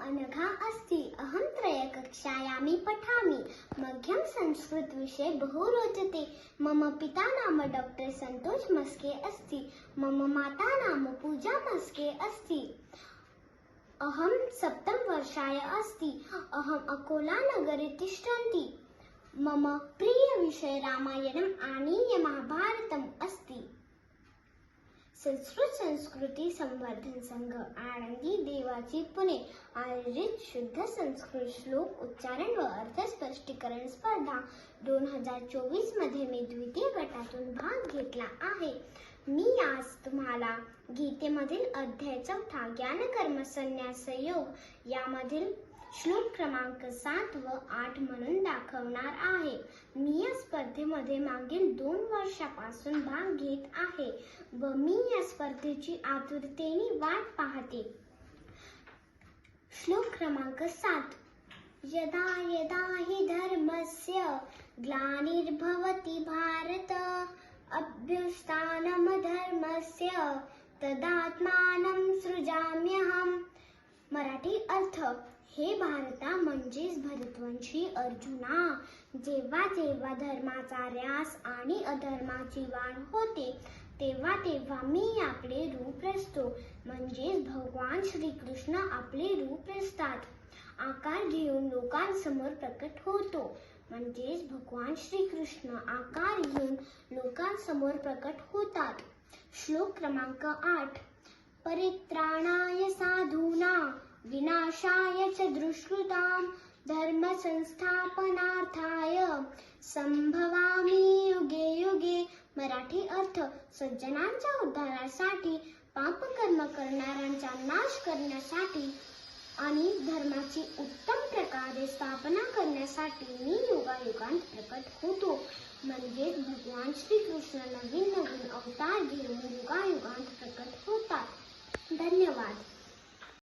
अनघा अस्ति, अहं त्रयकक्षायामि पठामि। मह्यं संस्कृतविषये बहु रोचते। मम पिता नाम डॉक्टर सन्तोष मस्के अस्ति, मम माता नाम पूजा मस्के अस्ति। अहं सप्तमवर्षाय अस्ति अहम् अकोलानगरे तिष्ठन्ति। मम प्रियविषय रामायणम् आनीय महाभारतम् अस्ति। संस्कृत संस्कृती संवर्धन संघ आनंदी देवाची पुणे. आयोजित शुद्ध संस्कृत श्लोक उच्चारण व अर्थ स्पष्टीकरण स्पर्धा दोन हजार चोवीसमध्ये मी द्वितीय गटातून भाग घेतला आहे. मी आज तुम्हाला गीतेमधील अध्याय चौथा ज्ञान कर्म संन्यास योग यामधील श्लोक क्रमांक सात व आठ म्हणून दाखवणार आहे. मी या स्पर्धेमध्ये मागील दोन वर्षापासून भाग घेत आहे. व मी या स्पर्धेची आतुरतेने वाट पाहते. श्लोक क्रमांक सात. यदा यदा हि धर्मस्य ग्लानिर्भवति भारत. अभ्युत्थानमधर्मस्य तदात्मानं सृजाम्यहम्. मराठी अर्थ हे भारता म्हणजेच भरतवंशी अर्जुना. जेव्हा जेव्हा धर्माचा ऱ्यास आणि अधर्माची वाढ होते तेव्हा तेव्हा मी आपले रूप रचतो. म्हणजेच भगवान श्रीकृष्ण आपले रूप रचतात. आकार घेऊन लोकांसमोर प्रकट होतो. म्हणजेच भगवान श्रीकृष्ण आकार घेऊन लोकांसमोर प्रकट होतात. श्लोक क्रमांक आठ. परित्राणाय साधूना. विनाशाय च दुष्कृतां धर्मसंस्थापनार्थाय। संभवामि युगे युगे। मराठी अर्थ सज्जनांच्या उद्धारासाठी, पापकर्म करणाऱ्यांचा नाश करण्यासाठी आणि धर्माची उत्तम प्रकारे स्थापना करण्यासाठी मी युगायुगांत प्रकट होतो. म्हणजेच भगवान श्रीकृष्ण नवीन नवीन अवतार घेऊन युगायुगांत प्रकट धन्यवाद